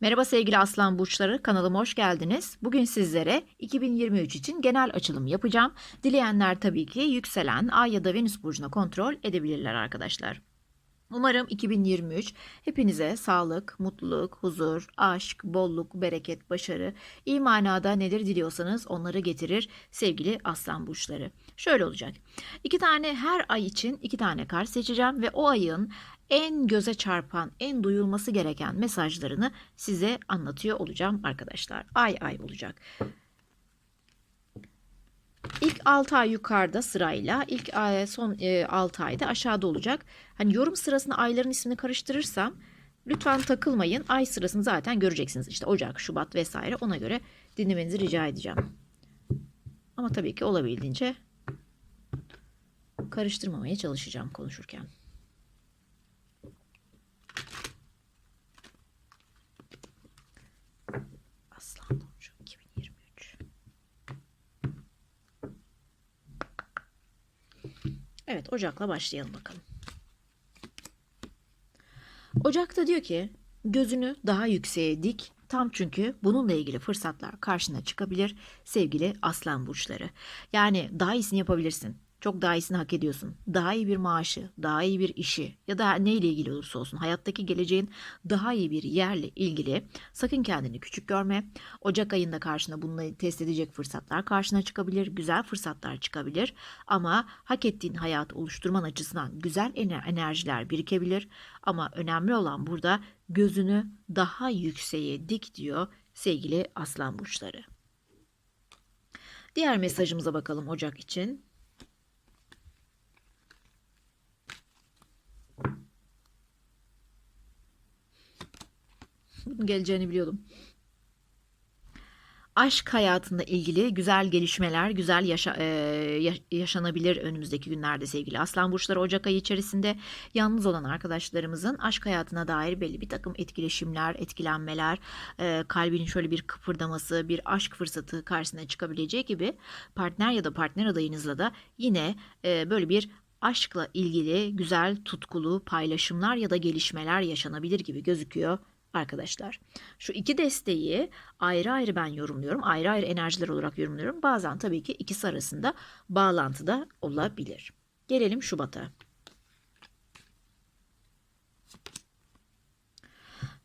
Merhaba sevgili Aslan Burçları, kanalıma hoş geldiniz. Bugün sizlere 2023 için genel açılım yapacağım. Dileyenler tabii ki yükselen Ay ya da Venüs Burcu'na kontrol edebilirler arkadaşlar. Umarım 2023 hepinize sağlık, mutluluk, huzur, aşk, bolluk, bereket, başarı, iyi manada neler diliyorsanız onları getirir sevgili aslan burçları. Şöyle olacak. İki tane her ay için iki tane kart seçeceğim ve o ayın en göze çarpan, en duyulması gereken mesajlarını size anlatıyor olacağım arkadaşlar. Ay ay olacak. İlk 6 ay yukarıda sırayla, ilk ay, son e, 6 ayda aşağıda olacak. Hani yorum sırasında ayların ismini karıştırırsam lütfen takılmayın. Ay sırasını zaten göreceksiniz. İşte Ocak, Şubat vesaire ona göre dinlemenizi rica edeceğim. Ama tabii ki olabildiğince karıştırmamaya çalışacağım konuşurken. Aslan Burcu 2023. Evet Ocak'la başlayalım bakalım. Ocak'ta diyor ki gözünü daha yükseğe dik. Tam çünkü bununla ilgili fırsatlar karşına çıkabilir sevgili aslan burçları. Yani daha iyisini yapabilirsin. Çok daha iyisini hak ediyorsun. Daha iyi bir maaşı, daha iyi bir işi ya da neyle ilgili olursa olsun hayattaki geleceğin daha iyi bir yerle ilgili sakın kendini küçük görme. Ocak ayında karşına bununla test edecek fırsatlar karşına çıkabilir. Güzel fırsatlar çıkabilir. Ama hak ettiğin hayatı oluşturman açısından güzel ener- enerjiler birikebilir. Ama önemli olan burada gözünü daha yükseğe dik diyor sevgili aslan burçları. Diğer mesajımıza bakalım Ocak için. Bunun geleceğini biliyordum. Aşk hayatında ilgili güzel gelişmeler, güzel yaşa, e, ya- yaşanabilir önümüzdeki günlerde sevgili Aslan Burçları Ocak ayı içerisinde yalnız olan arkadaşlarımızın aşk hayatına dair belli bir takım etkileşimler, etkilenmeler, e, kalbinin şöyle bir kıpırdaması, bir aşk fırsatı karşısına çıkabileceği gibi partner ya da partner adayınızla da yine e, böyle bir aşkla ilgili güzel tutkulu paylaşımlar ya da gelişmeler yaşanabilir gibi gözüküyor arkadaşlar. Şu iki desteği ayrı ayrı ben yorumluyorum. Ayrı ayrı enerjiler olarak yorumluyorum. Bazen tabii ki ikisi arasında bağlantıda olabilir. Gelelim Şubat'a.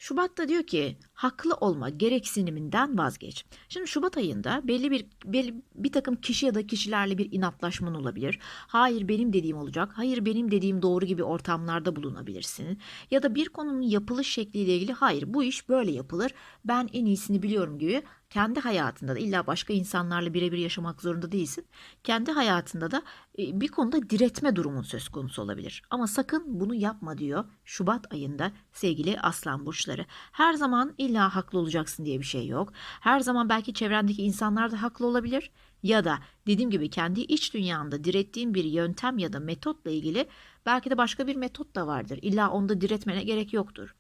Şubat'ta diyor ki haklı olma gereksiniminden vazgeç. Şimdi Şubat ayında belli bir belli bir takım kişi ya da kişilerle bir inatlaşman olabilir. Hayır benim dediğim olacak. Hayır benim dediğim doğru gibi ortamlarda bulunabilirsin. Ya da bir konunun yapılış şekliyle ilgili hayır bu iş böyle yapılır. Ben en iyisini biliyorum gibi kendi hayatında da illa başka insanlarla birebir yaşamak zorunda değilsin. Kendi hayatında da e, bir konuda diretme durumun söz konusu olabilir. Ama sakın bunu yapma diyor Şubat ayında sevgili aslan burçları. Her zaman illa haklı olacaksın diye bir şey yok. Her zaman belki çevrendeki insanlar da haklı olabilir. Ya da dediğim gibi kendi iç dünyanda direttiğin bir yöntem ya da metotla ilgili belki de başka bir metot da vardır. İlla onda diretmene gerek yoktur.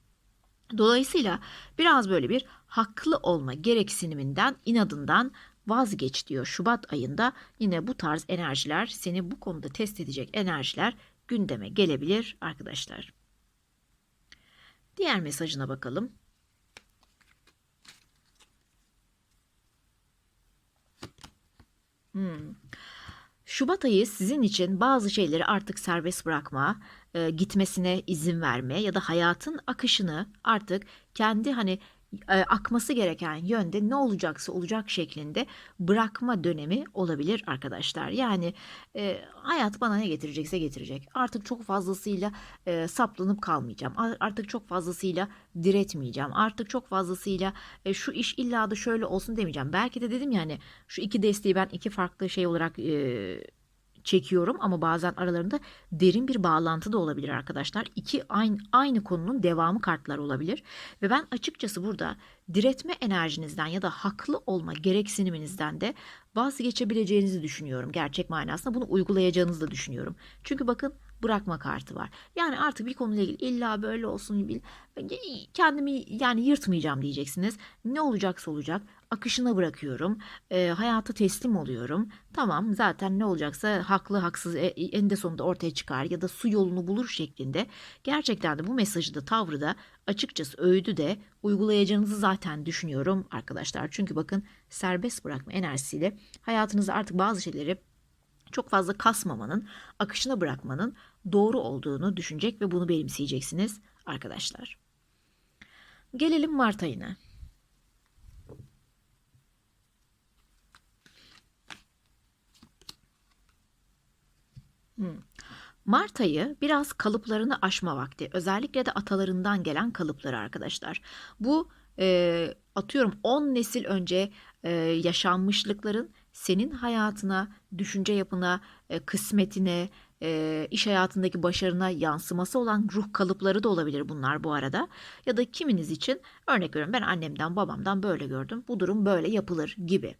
Dolayısıyla biraz böyle bir haklı olma gereksiniminden, inadından vazgeç diyor Şubat ayında. Yine bu tarz enerjiler, seni bu konuda test edecek enerjiler gündeme gelebilir arkadaşlar. Diğer mesajına bakalım. Hmm. Şubat ayı sizin için bazı şeyleri artık serbest bırakma, e, gitmesine izin verme ya da hayatın akışını artık kendi hani e, akması gereken yönde ne olacaksa olacak şeklinde bırakma dönemi olabilir arkadaşlar. Yani e, hayat bana ne getirecekse getirecek. Artık çok fazlasıyla e, saplanıp kalmayacağım. Artık çok fazlasıyla diretmeyeceğim. Artık çok fazlasıyla e, şu iş illa da şöyle olsun demeyeceğim. Belki de dedim yani şu iki desteği ben iki farklı şey olarak e, çekiyorum ama bazen aralarında derin bir bağlantı da olabilir arkadaşlar. İki aynı, aynı konunun devamı kartlar olabilir ve ben açıkçası burada diretme enerjinizden ya da haklı olma gereksiniminizden de vazgeçebileceğinizi düşünüyorum gerçek manasında. Bunu uygulayacağınızı da düşünüyorum. Çünkü bakın bırakma kartı var. Yani artık bir konuyla ilgili illa böyle olsun bil kendimi yani yırtmayacağım diyeceksiniz. Ne olacaksa olacak. Akışına bırakıyorum. E, hayata teslim oluyorum. Tamam zaten ne olacaksa haklı haksız e, eninde sonunda ortaya çıkar ya da su yolunu bulur şeklinde. Gerçekten de bu mesajı da tavrı da açıkçası öğüdü de uygulayacağınızı zaten düşünüyorum arkadaşlar. Çünkü bakın serbest bırakma enerjisiyle hayatınızda artık bazı şeyleri çok fazla kasmamanın, akışına bırakmanın doğru olduğunu düşünecek ve bunu benimseyeceksiniz arkadaşlar. Gelelim Mart ayına. Hmm. Mart ayı biraz kalıplarını aşma vakti. Özellikle de atalarından gelen kalıpları arkadaşlar. Bu e, atıyorum 10 nesil önce e, yaşanmışlıkların senin hayatına, düşünce yapına, e, kısmetine, e, iş hayatındaki başarına yansıması olan ruh kalıpları da olabilir bunlar bu arada. Ya da kiminiz için örnek veriyorum ben annemden babamdan böyle gördüm. Bu durum böyle yapılır gibi.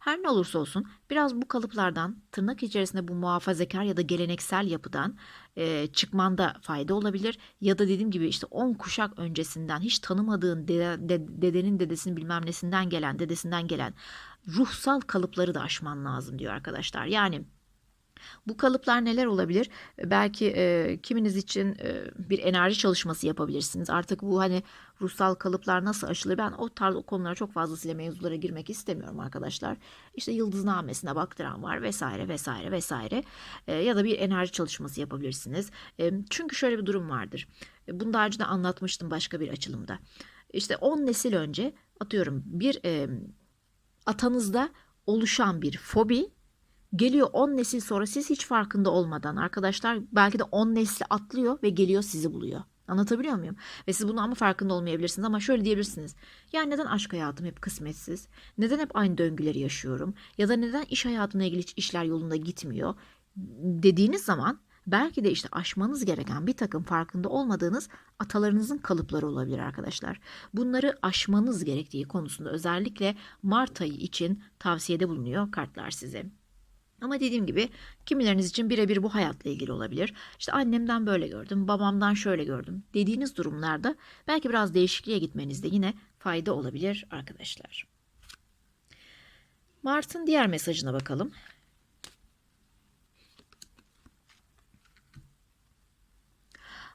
Her ne olursa olsun biraz bu kalıplardan tırnak içerisinde bu muhafazakar ya da geleneksel yapıdan e, çıkmanda fayda olabilir. Ya da dediğim gibi işte 10 kuşak öncesinden hiç tanımadığın dede, de, dedenin dedesinin bilmem nesinden gelen dedesinden gelen ruhsal kalıpları da aşman lazım diyor arkadaşlar. Yani bu kalıplar neler olabilir? Belki e, kiminiz için e, bir enerji çalışması yapabilirsiniz. Artık bu hani ruhsal kalıplar nasıl aşılır? Ben o tarz o konulara çok fazlasıyla mevzulara girmek istemiyorum arkadaşlar. İşte yıldıznamesine baktıran var vesaire vesaire vesaire. E, ya da bir enerji çalışması yapabilirsiniz. E, çünkü şöyle bir durum vardır. E, bunu daha önce de anlatmıştım başka bir açılımda. İşte 10 nesil önce atıyorum bir e, atanızda oluşan bir fobi Geliyor 10 nesil sonra siz hiç farkında olmadan arkadaşlar belki de 10 nesli atlıyor ve geliyor sizi buluyor. Anlatabiliyor muyum? Ve siz bunu ama farkında olmayabilirsiniz ama şöyle diyebilirsiniz. Ya neden aşk hayatım hep kısmetsiz? Neden hep aynı döngüleri yaşıyorum? Ya da neden iş hayatına ilgili işler yolunda gitmiyor? Dediğiniz zaman belki de işte aşmanız gereken bir takım farkında olmadığınız atalarınızın kalıpları olabilir arkadaşlar. Bunları aşmanız gerektiği konusunda özellikle Mart ayı için tavsiyede bulunuyor kartlar size. Ama dediğim gibi kimileriniz için birebir bu hayatla ilgili olabilir. İşte annemden böyle gördüm, babamdan şöyle gördüm dediğiniz durumlarda belki biraz değişikliğe gitmenizde yine fayda olabilir arkadaşlar. Mart'ın diğer mesajına bakalım.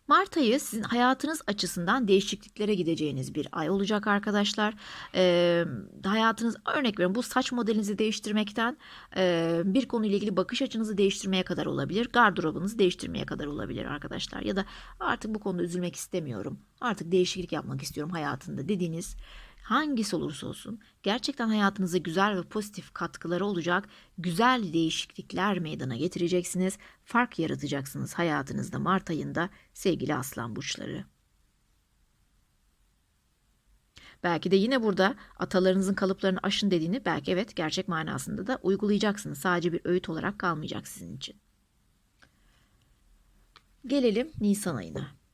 Mart ayı sizin hayatınız açısından değişikliklere gideceğiniz bir ay olacak arkadaşlar. Ee, hayatınız örnek veriyorum bu saç modelinizi değiştirmekten e, bir konuyla ilgili bakış açınızı değiştirmeye kadar olabilir. Gardırobunuzu değiştirmeye kadar olabilir arkadaşlar. Ya da artık bu konuda üzülmek istemiyorum. Artık değişiklik yapmak istiyorum hayatında dediğiniz hangisi olursa olsun gerçekten hayatınıza güzel ve pozitif katkıları olacak güzel değişiklikler meydana getireceksiniz. Fark yaratacaksınız hayatınızda Mart ayında sevgili aslan burçları. Belki de yine burada atalarınızın kalıplarını aşın dediğini belki evet gerçek manasında da uygulayacaksınız. Sadece bir öğüt olarak kalmayacak sizin için. Gelelim Nisan ayına.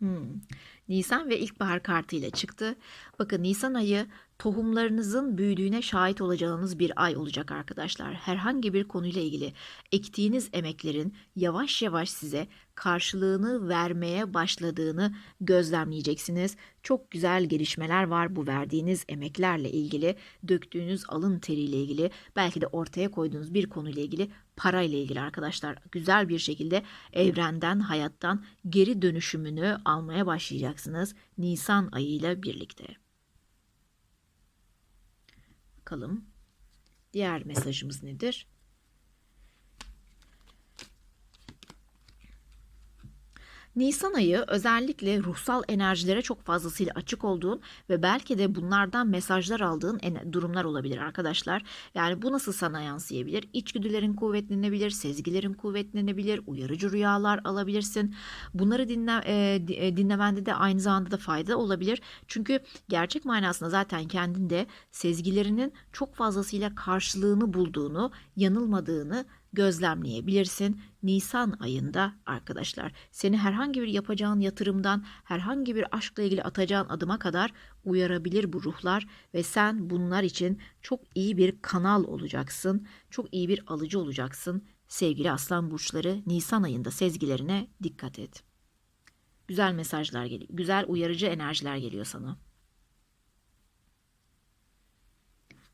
Hmm. Nisan ve ilkbahar kartıyla çıktı. Bakın Nisan ayı tohumlarınızın büyüdüğüne şahit olacağınız bir ay olacak arkadaşlar. Herhangi bir konuyla ilgili ektiğiniz emeklerin yavaş yavaş size karşılığını vermeye başladığını gözlemleyeceksiniz. Çok güzel gelişmeler var bu verdiğiniz emeklerle ilgili, döktüğünüz alın teriyle ilgili, belki de ortaya koyduğunuz bir konuyla ilgili parayla ilgili arkadaşlar güzel bir şekilde evrenden, hayattan geri dönüşümünü almaya başlayacaksınız Nisan ayıyla birlikte. Bakalım diğer mesajımız nedir? Nisan ayı özellikle ruhsal enerjilere çok fazlasıyla açık olduğun ve belki de bunlardan mesajlar aldığın durumlar olabilir arkadaşlar. Yani bu nasıl sana yansıyabilir? İçgüdülerin kuvvetlenebilir, sezgilerin kuvvetlenebilir, uyarıcı rüyalar alabilirsin. Bunları dinle, e, e, dinlemende de aynı zamanda da fayda olabilir. Çünkü gerçek manasında zaten kendinde sezgilerinin çok fazlasıyla karşılığını bulduğunu, yanılmadığını gözlemleyebilirsin. Nisan ayında arkadaşlar seni herhangi bir yapacağın yatırımdan, herhangi bir aşkla ilgili atacağın adıma kadar uyarabilir bu ruhlar ve sen bunlar için çok iyi bir kanal olacaksın. Çok iyi bir alıcı olacaksın. Sevgili aslan burçları Nisan ayında sezgilerine dikkat et. Güzel mesajlar geliyor. Güzel uyarıcı enerjiler geliyor sana.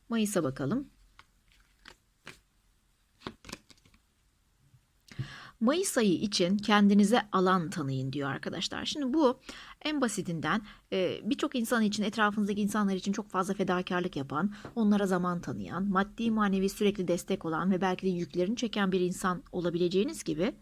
Mayıs'a bakalım. Mayıs ayı için kendinize alan tanıyın diyor arkadaşlar. Şimdi bu en basitinden e, birçok insan için etrafınızdaki insanlar için çok fazla fedakarlık yapan, onlara zaman tanıyan, maddi manevi sürekli destek olan ve belki de yüklerini çeken bir insan olabileceğiniz gibi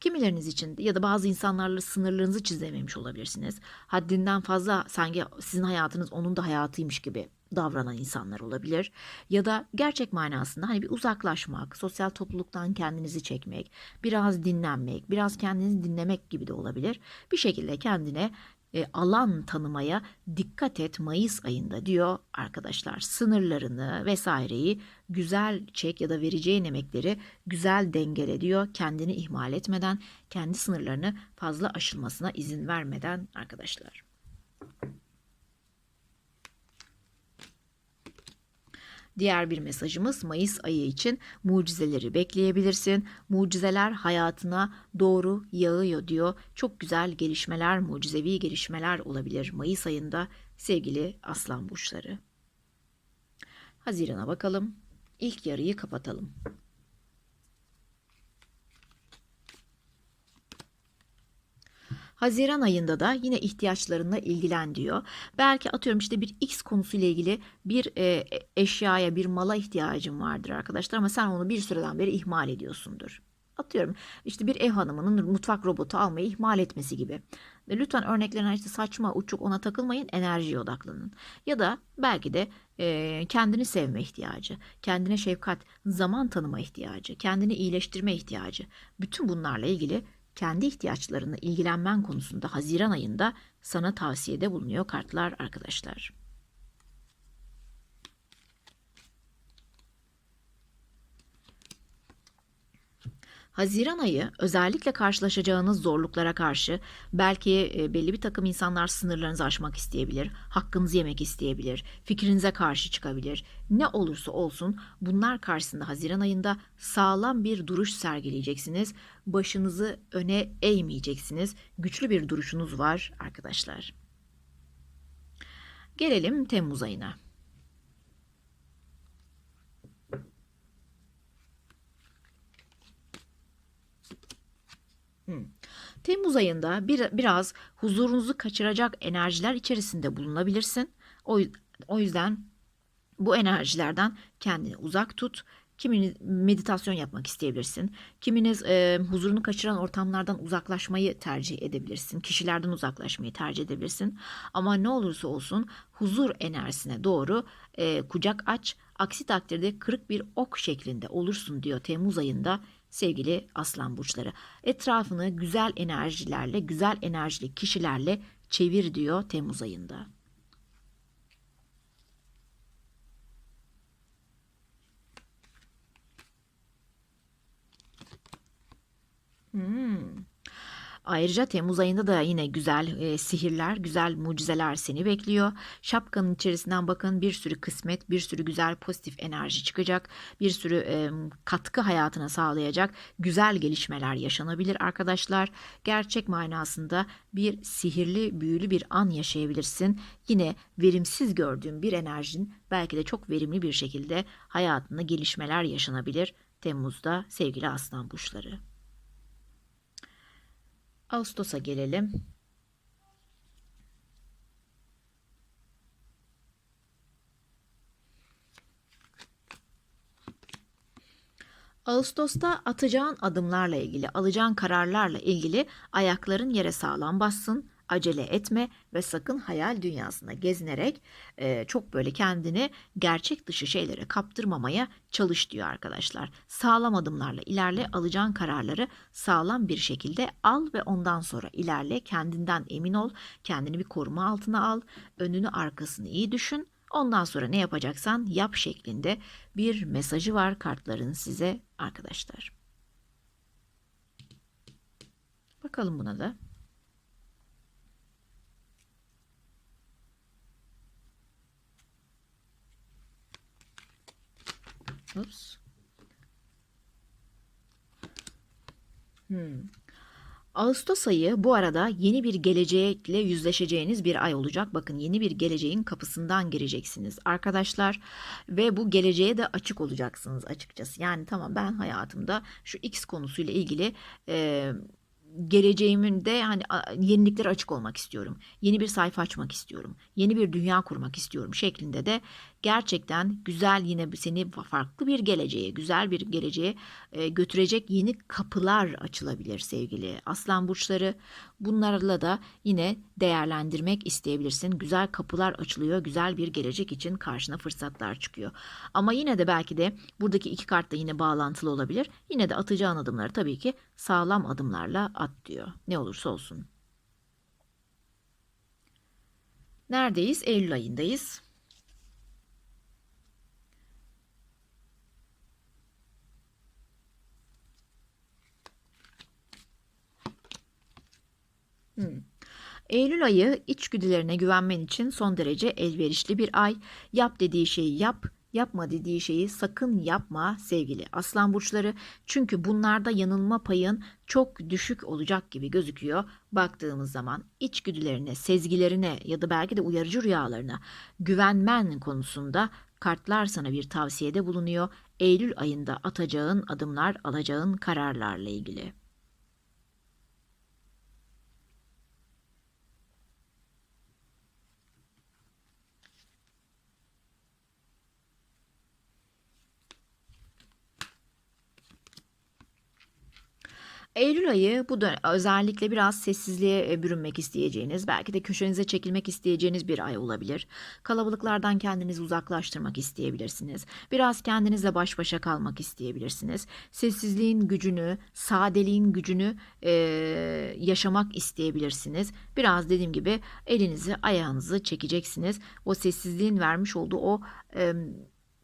kimileriniz için ya da bazı insanlarla sınırlarınızı çizememiş olabilirsiniz. Haddinden fazla sanki sizin hayatınız onun da hayatıymış gibi davranan insanlar olabilir. Ya da gerçek manasında hani bir uzaklaşmak, sosyal topluluktan kendinizi çekmek, biraz dinlenmek, biraz kendinizi dinlemek gibi de olabilir. Bir şekilde kendine e, alan tanımaya dikkat et Mayıs ayında diyor arkadaşlar. Sınırlarını vesaireyi güzel çek ya da vereceğin emekleri güzel dengele diyor. Kendini ihmal etmeden, kendi sınırlarını fazla aşılmasına izin vermeden arkadaşlar. Diğer bir mesajımız Mayıs ayı için mucizeleri bekleyebilirsin. Mucizeler hayatına doğru yağıyor diyor. Çok güzel gelişmeler, mucizevi gelişmeler olabilir Mayıs ayında sevgili aslan burçları. Hazirana bakalım. İlk yarıyı kapatalım. Haziran ayında da yine ihtiyaçlarınla ilgilen diyor. Belki atıyorum işte bir X konusuyla ilgili bir e, eşyaya, bir mala ihtiyacın vardır arkadaşlar ama sen onu bir süreden beri ihmal ediyorsundur. Atıyorum işte bir ev hanımının mutfak robotu almayı ihmal etmesi gibi. Lütfen örneklerine işte saçma, uçuk ona takılmayın, enerjiye odaklanın. Ya da belki de e, kendini sevme ihtiyacı, kendine şefkat, zaman tanıma ihtiyacı, kendini iyileştirme ihtiyacı. Bütün bunlarla ilgili kendi ihtiyaçlarını ilgilenmen konusunda Haziran ayında sana tavsiyede bulunuyor kartlar arkadaşlar. Haziran ayı özellikle karşılaşacağınız zorluklara karşı belki e, belli bir takım insanlar sınırlarınızı aşmak isteyebilir, hakkınızı yemek isteyebilir, fikrinize karşı çıkabilir. Ne olursa olsun bunlar karşısında Haziran ayında sağlam bir duruş sergileyeceksiniz. Başınızı öne eğmeyeceksiniz. Güçlü bir duruşunuz var arkadaşlar. Gelelim Temmuz ayına. Temmuz ayında bir, biraz huzurunuzu kaçıracak enerjiler içerisinde bulunabilirsin. O, o yüzden bu enerjilerden kendini uzak tut. Kiminiz meditasyon yapmak isteyebilirsin. Kiminiz e, huzurunu kaçıran ortamlardan uzaklaşmayı tercih edebilirsin. Kişilerden uzaklaşmayı tercih edebilirsin. Ama ne olursa olsun huzur enerjisine doğru e, kucak aç. Aksi takdirde kırık bir ok şeklinde olursun diyor Temmuz ayında sevgili aslan burçları. Etrafını güzel enerjilerle, güzel enerjili kişilerle çevir diyor Temmuz ayında. Hmm. Ayrıca Temmuz ayında da yine güzel e, sihirler, güzel mucizeler seni bekliyor. Şapkanın içerisinden bakın bir sürü kısmet, bir sürü güzel pozitif enerji çıkacak. Bir sürü e, katkı hayatına sağlayacak güzel gelişmeler yaşanabilir arkadaşlar. Gerçek manasında bir sihirli, büyülü bir an yaşayabilirsin. Yine verimsiz gördüğün bir enerjin belki de çok verimli bir şekilde hayatında gelişmeler yaşanabilir. Temmuz'da sevgili aslan burçları. Ağustos'a gelelim. Ağustos'ta atacağın adımlarla ilgili, alacağın kararlarla ilgili ayakların yere sağlam bassın acele etme ve sakın hayal dünyasına gezinerek e, çok böyle kendini gerçek dışı şeylere kaptırmamaya çalış diyor arkadaşlar. Sağlam adımlarla ilerle alacağın kararları sağlam bir şekilde al ve ondan sonra ilerle kendinden emin ol kendini bir koruma altına al önünü arkasını iyi düşün Ondan sonra ne yapacaksan yap şeklinde bir mesajı var kartların size arkadaşlar. Bakalım buna da. Ups. Hmm. Ağustos ayı bu arada yeni bir gelecekle yüzleşeceğiniz bir ay olacak. Bakın yeni bir geleceğin kapısından gireceksiniz arkadaşlar ve bu geleceğe de açık olacaksınız açıkçası. Yani tamam ben hayatımda şu X konusuyla ilgili e, geleceğimin de hani yeniliklere açık olmak istiyorum. Yeni bir sayfa açmak istiyorum. Yeni bir dünya kurmak istiyorum şeklinde de gerçekten güzel yine seni farklı bir geleceğe, güzel bir geleceğe e, götürecek yeni kapılar açılabilir sevgili aslan burçları. Bunlarla da yine değerlendirmek isteyebilirsin. Güzel kapılar açılıyor, güzel bir gelecek için karşına fırsatlar çıkıyor. Ama yine de belki de buradaki iki kart da yine bağlantılı olabilir. Yine de atacağın adımları tabii ki sağlam adımlarla at diyor. Ne olursa olsun. Neredeyiz? Eylül ayındayız. Hmm. Eylül ayı içgüdülerine güvenmen için son derece elverişli bir ay. Yap dediği şeyi yap, yapma dediği şeyi sakın yapma sevgili aslan burçları. Çünkü bunlarda yanılma payın çok düşük olacak gibi gözüküyor. Baktığımız zaman içgüdülerine, sezgilerine ya da belki de uyarıcı rüyalarına güvenmen konusunda kartlar sana bir tavsiyede bulunuyor. Eylül ayında atacağın adımlar, alacağın kararlarla ilgili. Eylül ayı bu dönem özellikle biraz sessizliğe e, bürünmek isteyeceğiniz, belki de köşenize çekilmek isteyeceğiniz bir ay olabilir. Kalabalıklardan kendinizi uzaklaştırmak isteyebilirsiniz. Biraz kendinizle baş başa kalmak isteyebilirsiniz. Sessizliğin gücünü, sadeliğin gücünü e, yaşamak isteyebilirsiniz. Biraz dediğim gibi elinizi ayağınızı çekeceksiniz. O sessizliğin vermiş olduğu o... E,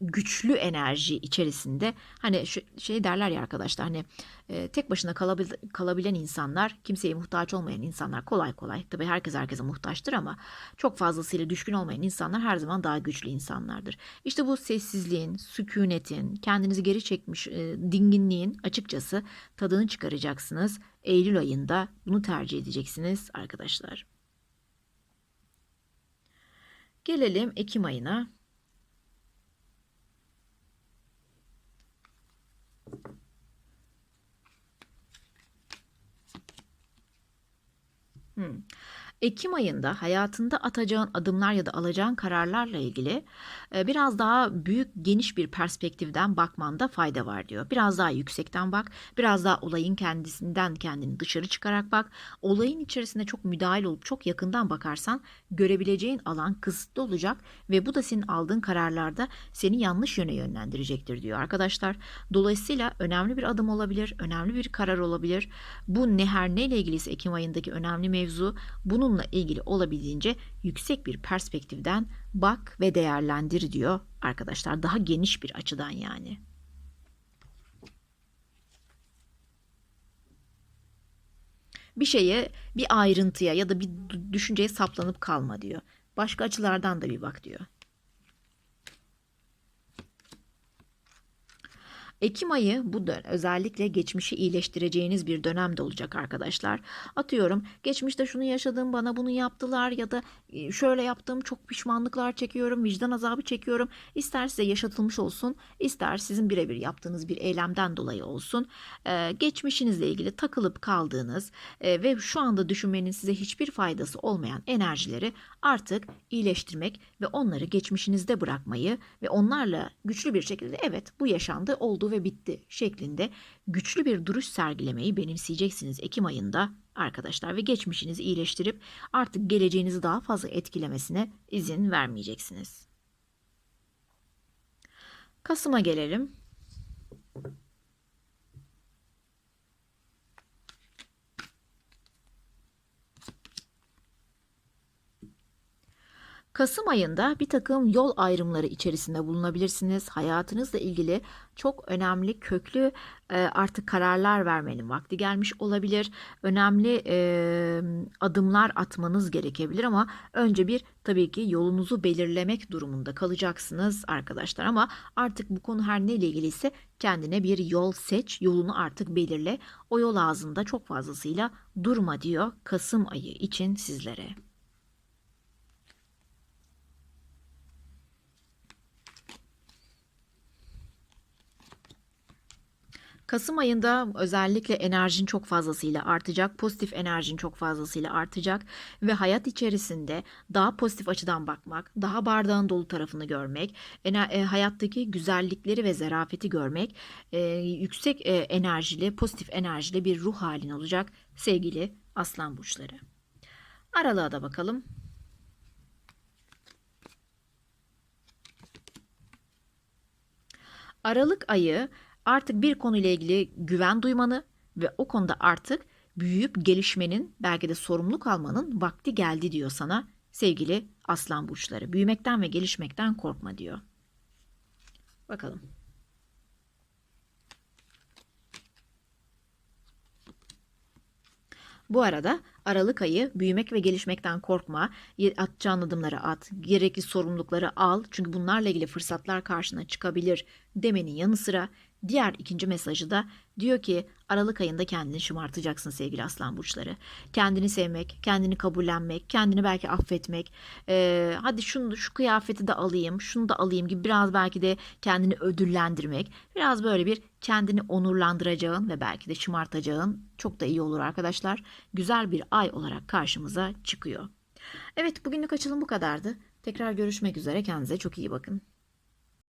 güçlü enerji içerisinde hani şu şey derler ya arkadaşlar hani e, tek başına kalabil, kalabilen insanlar kimseye muhtaç olmayan insanlar kolay kolay tabi herkes herkese muhtaçtır ama çok fazlasıyla düşkün olmayan insanlar her zaman daha güçlü insanlardır. İşte bu sessizliğin, sükunetin, kendinizi geri çekmiş e, dinginliğin açıkçası tadını çıkaracaksınız. Eylül ayında bunu tercih edeceksiniz arkadaşlar. Gelelim Ekim ayına. Hmm. Ekim ayında hayatında atacağın adımlar ya da alacağın kararlarla ilgili e, biraz daha büyük geniş bir perspektiften bakmanda fayda var diyor. Biraz daha yüksekten bak, biraz daha olayın kendisinden kendini dışarı çıkarak bak. Olayın içerisinde çok müdahil olup çok yakından bakarsan görebileceğin alan kısıtlı olacak ve bu da senin aldığın kararlarda seni yanlış yöne yönlendirecektir diyor arkadaşlar. Dolayısıyla önemli bir adım olabilir, önemli bir karar olabilir. Bu ne her neyle ilgiliyse Ekim ayındaki önemli mevzu bunun bununla ilgili olabildiğince yüksek bir perspektiften bak ve değerlendir diyor arkadaşlar. Daha geniş bir açıdan yani. Bir şeye, bir ayrıntıya ya da bir düşünceye saplanıp kalma diyor. Başka açılardan da bir bak diyor. Ekim ayı bu dön özellikle geçmişi iyileştireceğiniz bir dönemde olacak arkadaşlar. Atıyorum geçmişte şunu yaşadım bana bunu yaptılar ya da şöyle yaptım çok pişmanlıklar çekiyorum vicdan azabı çekiyorum. İster size yaşatılmış olsun ister sizin birebir yaptığınız bir eylemden dolayı olsun. Ee, geçmişinizle ilgili takılıp kaldığınız e, ve şu anda düşünmenin size hiçbir faydası olmayan enerjileri artık iyileştirmek ve onları geçmişinizde bırakmayı ve onlarla güçlü bir şekilde evet bu yaşandı oldu ve bitti şeklinde güçlü bir duruş sergilemeyi benimseyeceksiniz Ekim ayında arkadaşlar ve geçmişinizi iyileştirip artık geleceğinizi daha fazla etkilemesine izin vermeyeceksiniz. Kasım'a gelelim. Kasım ayında bir takım yol ayrımları içerisinde bulunabilirsiniz. Hayatınızla ilgili çok önemli köklü e, artık kararlar vermenin vakti gelmiş olabilir. Önemli e, adımlar atmanız gerekebilir ama önce bir tabii ki yolunuzu belirlemek durumunda kalacaksınız arkadaşlar. Ama artık bu konu her neyle ilgiliyse kendine bir yol seç, yolunu artık belirle. O yol ağzında çok fazlasıyla durma diyor Kasım ayı için sizlere. Kasım ayında özellikle enerjin çok fazlasıyla artacak, pozitif enerjin çok fazlasıyla artacak ve hayat içerisinde daha pozitif açıdan bakmak, daha bardağın dolu tarafını görmek, e, hayattaki güzellikleri ve zarafeti görmek, e, yüksek e, enerjili, pozitif enerjili bir ruh halin olacak sevgili aslan burçları. Aralığa da bakalım. Aralık ayı artık bir konuyla ilgili güven duymanı ve o konuda artık büyüyüp gelişmenin belki de sorumluluk almanın vakti geldi diyor sana sevgili aslan burçları. Büyümekten ve gelişmekten korkma diyor. Bakalım. Bu arada Aralık ayı büyümek ve gelişmekten korkma. Atacağın adımları at. Gerekli sorumlulukları al. Çünkü bunlarla ilgili fırsatlar karşına çıkabilir demenin yanı sıra diğer ikinci mesajı da diyor ki Aralık ayında kendini şımartacaksın sevgili aslan burçları. Kendini sevmek, kendini kabullenmek, kendini belki affetmek. eee, hadi şunu şu kıyafeti de alayım, şunu da alayım gibi biraz belki de kendini ödüllendirmek. Biraz böyle bir kendini onurlandıracağın ve belki de şımartacağın çok da iyi olur arkadaşlar. Güzel bir ay olarak karşımıza çıkıyor. Evet bugünlük açılım bu kadardı. Tekrar görüşmek üzere. Kendinize çok iyi bakın.